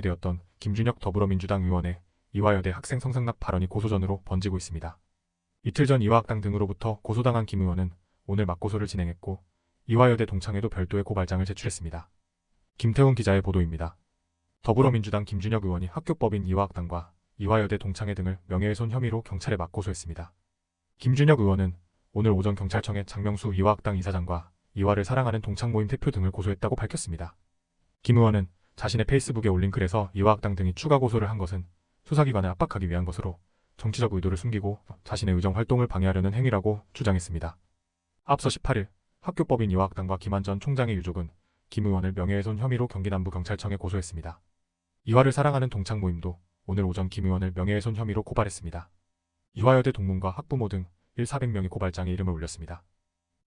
되었던 김준혁 더불어민주당 의원의 이화여대 학생 성상납 발언이 고소전으로 번지고 있습니다. 이틀 전 이화학당 등으로부터 고소당한 김 의원은 오늘 맞고소를 진행했고 이화여대 동창회도 별도의 고발장을 제출했습니다. 김태훈 기자의 보도입니다. 더불어민주당 김준혁 의원이 학교법인 이화학당과 이화여대 동창회 등을 명예훼손 혐의로 경찰에 맞고소했습니다. 김준혁 의원은 오늘 오전 경찰청에 장명수 이화학당 이사장과 이화를 사랑하는 동창모임 대표 등을 고소했다고 밝혔습니다. 김 의원은 자신의 페이스북에 올린 글에서 이화학당 등이 추가 고소를 한 것은 수사기관을 압박하기 위한 것으로 정치적 의도를 숨기고 자신의 의정 활동을 방해하려는 행위라고 주장했습니다. 앞서 18일 학교법인 이화학당과 김한 전 총장의 유족은 김 의원을 명예훼손 혐의로 경기남부경찰청에 고소했습니다. 이화를 사랑하는 동창 모임도 오늘 오전 김 의원을 명예훼손 혐의로 고발했습니다. 이화여대 동문과 학부모 등 1,400명이 고발장에 이름을 올렸습니다.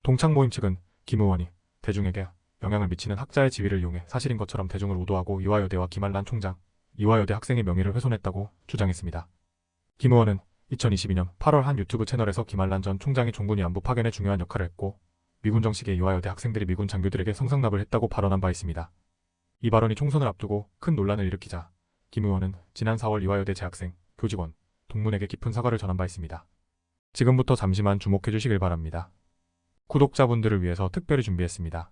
동창 모임 측은 김 의원이 대중에게 영향을 미치는 학자의 지위를 이용해 사실인 것처럼 대중을 오도하고 이화여대와 김한란 총장, 이화여대 학생의 명예를 훼손했다고 주장했습니다. 김 의원은 2022년 8월 한 유튜브 채널에서 김한란 전 총장이 종군위 안보 파견에 중요한 역할을 했고 미군 정식의 이화여대 학생들이 미군 장교들에게 성상납을 했다고 발언한 바 있습니다. 이 발언이 총선을 앞두고 큰 논란을 일으키자 김 의원은 지난 4월 이화여대 재학생, 교직원, 동문에게 깊은 사과를 전한 바 있습니다. 지금부터 잠시만 주목해 주시길 바랍니다. 구독자분들을 위해서 특별히 준비했습니다.